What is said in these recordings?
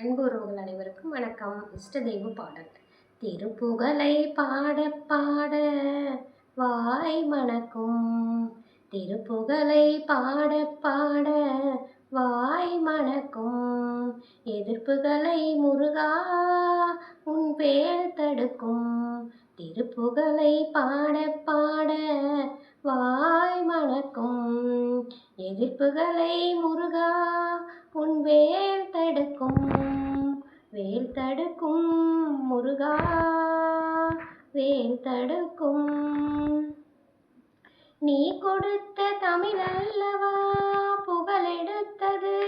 அன்பு உறவுகள் அனைவருக்கும் வணக்கம். இஷ்ட தெய்வ பாடல். திருப்புகழை பாட பாட வாய் மணக்கும். திருப்புகழை பாட பாட வாய் மணக்கும். எதிர்ப்புகளை முருகா உன் பேர் தடுக்கும். திருப்புகழை பாட பாட வாய் மணக்கும். எதிர்ப்புகளை முருகா உன் வேல் தடுக்கும் வேல் தடுக்கும் முருகா வேல் தடுக்கும். நீ கொடுத்த தமிழ் அல்லவா? புகழெடுத்தது.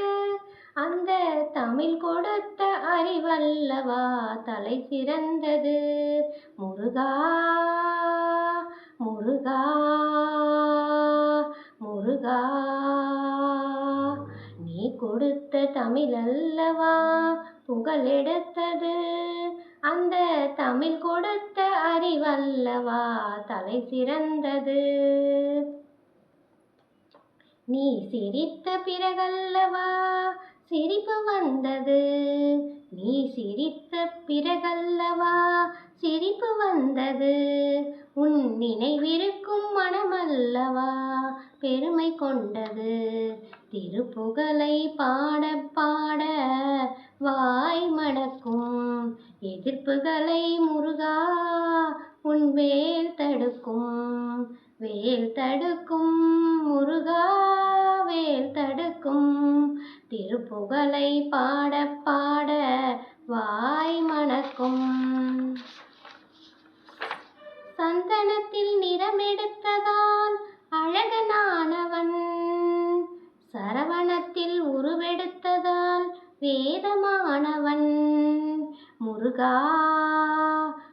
அந்த தமிழ் கொடுத்த அறிவல்லவா? தலை சிறந்தது. முருகா முருகா முருகா. கொடுத்த தமிழ் அல்லவா புகழெடுத்தது அந்த தமிழ் கொடுத்த அறிவல்லவா? தலை சிறந்தது. நீ சிரித்த பிறகல்லவா? சிரிப்பு வந்தது. நீ சிரித்த பிறகல்லவா? சிரிப்பு வந்தது. உன் நினைவிருக்கும் மனமல்லவா? பெருமை கொண்டது. திருப்புகழை பாட பாட வாய் மணக்கும். எதிர்ப்புகளை முருகா உன் வேல் தடுக்கும். வேல் தடுக்கும் முருகா வேல் தடுக்கும். திருப்புகழை பாட பாட வாய் மணக்கும். சந்தனத்தில் நிறமெடுத்ததால் அழகனானவன் வேதமானவன். முருகா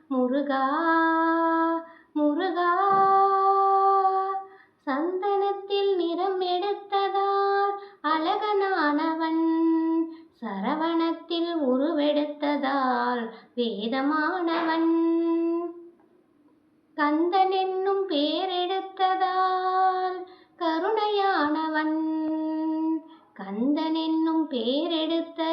முருகா முருகா. சந்தனத்தில் நிறம் எடுத்ததால் அழகனானவன். சரவணத்தில் உருவெடுத்ததால் வேதமானவன். கந்தன் என்னும் பேரெடுத்ததால் கருணையானவன். கந்தன் என்னும்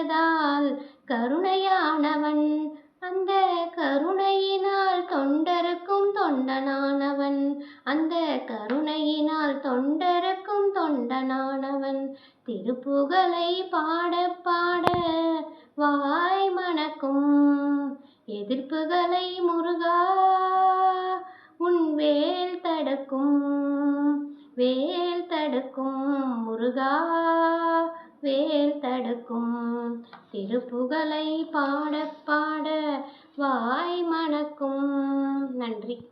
பேரெடுத்ததால் கருணையானவன். அந்த கருணையினால் தொண்டருக்கும் தொண்டனானவன். அந்த கருணையினால் தொண்டருக்கும் தொண்டனானவன். திருப்புகழை பாட பாட வாய் மணக்கும். எதிர்ப்புகளை முருகா உன் வேல் தடுக்கும். வேல் தடுக்கும் முருகா வேல் தடுக்கும். திருப்புகழை பாட பாட வாய் மணக்கும். நன்றி.